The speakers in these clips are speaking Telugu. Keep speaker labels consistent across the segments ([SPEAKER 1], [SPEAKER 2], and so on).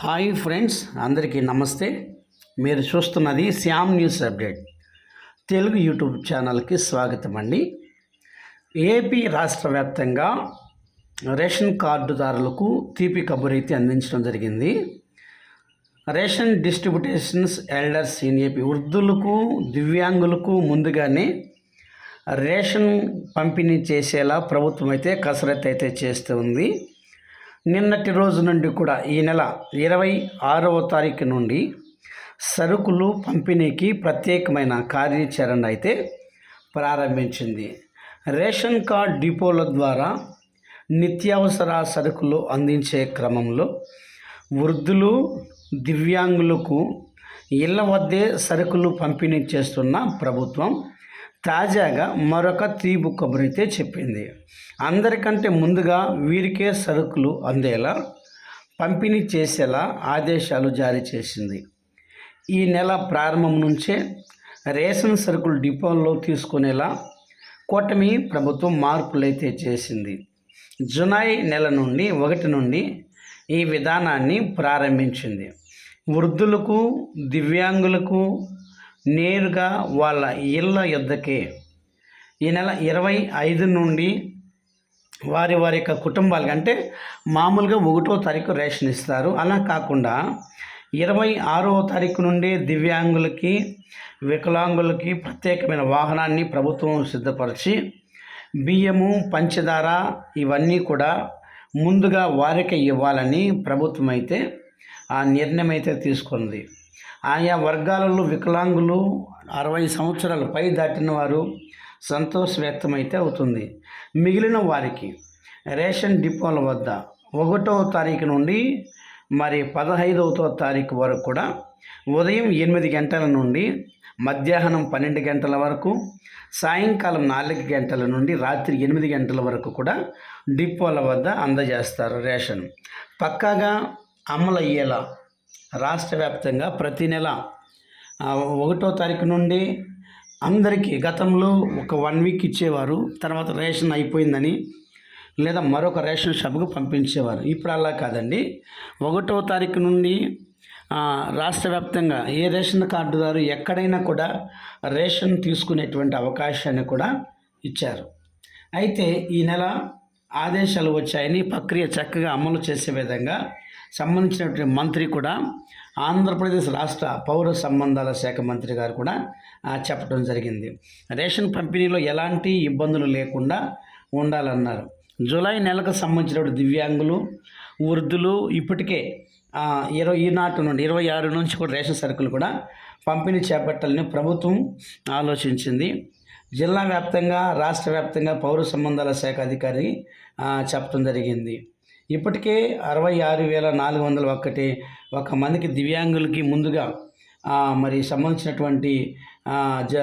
[SPEAKER 1] హాయ్ ఫ్రెండ్స్ అందరికీ నమస్తే. మీరు చూస్తున్నది Shyam news update. Telugu YouTube ఛానల్కి స్వాగతం అండి. ఏపీ రాష్ట్ర వ్యాప్తంగా రేషన్ కార్డుదారులకు తీపి కబురైతే అందించడం జరిగింది. Ration distributions elders in AP వృద్ధులకు దివ్యాంగులకు ముందుగానే రేషన్ పంపిణీ చేసేలా ప్రభుత్వం అయితే కసరత్తు అయితే చేస్తూ ఉంది. నిన్నటి రోజు నుండి కూడా ఈ నెల ఇరవై ఆరవ తారీఖు నుండి సరుకులు పంపిణీకి ప్రత్యేకమైన కార్యాచరణ అయితే ప్రారంభించింది. రేషన్ కార్డ్ డిపోల ద్వారా నిత్యావసర సరుకులు అందించే క్రమంలో వృద్ధులు దివ్యాంగులకు ఇళ్ళ వద్దే సరుకులు పంపిణీ చేస్తున్న ప్రభుత్వం తాజాగా మరొక తీపు కబురైతే చెప్పింది. అందరికంటే ముందుగా వీరికే సరుకులు అందేలా పంపిణీ చేసేలా ఆదేశాలు జారీ చేసింది. ఈ నెల ప్రారంభం నుంచే రేషన్ సరుకులు డిపోల్లో తీసుకునేలా కూటమి ప్రభుత్వం మార్పులైతే చేసింది. జులై నెల నుండి ఒకటి నుండి ఈ విధానాన్ని ప్రారంభించింది. వృద్ధులకు దివ్యాంగులకు నేరుగా వాళ్ళ ఇళ్ళ యొద్దకే. ఈ నెల ఇరవై ఐదు నుండి వారి వారి యొక్క కుటుంబాలకి అంటే మామూలుగా ఒకటో తారీఖు రేషన్ ఇస్తారు. అలా కాకుండా ఇరవై ఆరో తారీఖు నుండి దివ్యాంగులకి వికలాంగులకి ప్రత్యేకమైన వాహనాన్ని ప్రభుత్వం సిద్ధపరిచి బియ్యము పంచదార ఇవన్నీ కూడా ముందుగా వారికి ఇవ్వాలని ప్రభుత్వం అయితే ఆ నిర్ణయం అయితే తీసుకుంది. ఆయా వర్గాలలో వికలాంగులు అరవై సంవత్సరాలు పై దాటిన వారు సంతోష వ్యక్తమైతే అవుతుంది. మిగిలిన వారికి రేషన్ డిపోల వద్ద ఒకటవ తారీఖు నుండి మరి పదహైదవ తారీఖు వరకు కూడా ఉదయం ఎనిమిది గంటల నుండి మధ్యాహ్నం పన్నెండు గంటల వరకు సాయంకాలం నాలుగు గంటల నుండి రాత్రి ఎనిమిది గంటల వరకు కూడా డిపోల వద్ద అందజేస్తారు రేషన్. పక్కాగా అమలయ్యేలా రాష్ట్ర వ్యాప్తంగా ప్రతి నెల ఒకటో తారీఖు నుండి అందరికీ గతంలో ఒక వన్ వీక్ ఇచ్చేవారు తర్వాత రేషన్ అయిపోయిందని లేదా మరొక రేషన్ షాప్కు పంపించేవారు. ఇప్పుడు అలా కాదండి. ఒకటో తారీఖు నుండి రాష్ట్ర వ్యాప్తంగా ఏ రేషన్ కార్డుదారు ఎక్కడైనా కూడా రేషన్ తీసుకునేటువంటి అవకాశాన్ని కూడా ఇచ్చారు. అయితే ఈ నెల ఆదేశాలు వచ్చాయని ప్రక్రియ చక్కగా అమలు చేసే విధంగా సంబంధించినటువంటి మంత్రి కూడా ఆంధ్రప్రదేశ్ రాష్ట్ర పౌర సంబంధాల శాఖ మంత్రి గారు కూడా చెప్పడం జరిగింది. రేషన్ పంపిణీలో ఎలాంటి ఇబ్బందులు లేకుండా ఉండాలన్నారు. జూలై నెలకు సంబంధించినటువంటి దివ్యాంగులు వృద్ధులు ఇప్పటికే ఇరవై ఈనాటి నుండి ఇరవై ఆరు నుంచి కూడా రేషన్ సరుకులు కూడా పంపిణీ చేపట్టాలని ప్రభుత్వం ఆలోచించింది. జిల్లా వ్యాప్తంగా రాష్ట్ర వ్యాప్తంగా పౌర సంబంధాల శాఖ అధికారి చెప్పడం జరిగింది. ఇప్పటికే అరవై ఆరు వేల నాలుగు వందల ఒక్కటి ఒక మందికి దివ్యాంగులకి ముందుగా మరి సంబంధించినటువంటి జ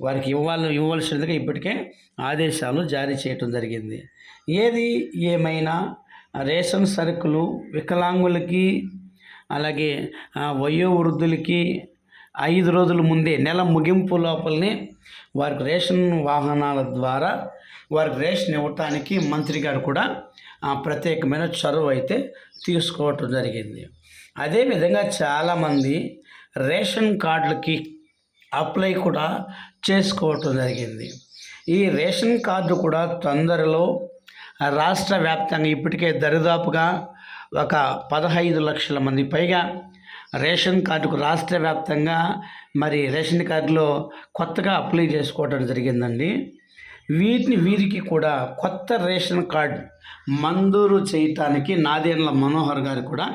[SPEAKER 1] వారికి ఇవ్వాలి ఇవ్వాల్సినదిగా ఇప్పటికే ఆదేశాలు జారీ చేయటం జరిగింది. ఏది ఏమైనా రేషన్ సరుకులు వికలాంగులకి అలాగే వయో వయోవృద్ధులకి ఐదు రోజుల ముందే నెల ముగింపు లోపలనే వారికి రేషన్ వాహనాల ద్వారా వారికి రేషన్ ఇవ్వటానికి మంత్రి గారు కూడా ఆ, ప్రత్యేకమైన చొరవ అయితే తీసుకోవటం జరిగింది. అదేవిధంగా చాలామంది రేషన్ కార్డులకి అప్లై కూడా చేసుకోవటం జరిగింది. ఈ రేషన్ కార్డు కూడా తొందరలో రాష్ట్ర వ్యాప్తంగా ఇప్పటికే దరిదాపుగా ఒక పదహైదు లక్షల మంది పైగా రేషన్ కార్డుకు రాష్ట్ర వ్యాప్తంగా మరి రేషన్ కార్డులో కొత్తగా అప్లై చేసుకోవడం జరిగిందండి. వీటిని వీరికి కూడా కొత్త రేషన్ కార్డు మంజూరు చేయటానికి నాదేండ్ల మనోహర్ గారు కూడా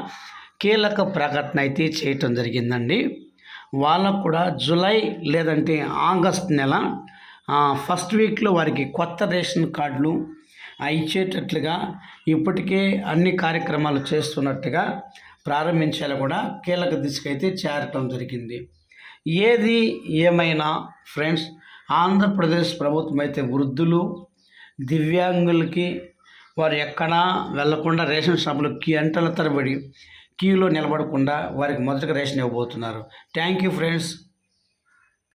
[SPEAKER 1] కీలక ప్రకటన అయితే చేయటం జరిగిందండి. వాళ్ళకు కూడా జూలై లేదంటే ఆగస్ట్ నెల ఫస్ట్ వీక్లో వారికి కొత్త రేషన్ కార్డులు ఇచ్చేటట్లుగా ఇప్పటికే అన్ని కార్యక్రమాలు చేస్తున్నట్టుగా ప్రారంభించేలా కూడా కీలక దిశకైతే చేరటం జరిగింది. ఏది ఏమైనా ఫ్రెండ్స్ ఆంధ్రప్రదేశ్ ప్రభుత్వం అయితే వృద్ధులు దివ్యాంగులకి వారు ఎక్కడా వెళ్ళకుండా రేషన్ షాపులు గంటల తరబడి క్యూలో నిలబడకుండా వారికి మొదటగా రేషన్ ఇవ్వబోతున్నారు. Thank you friends.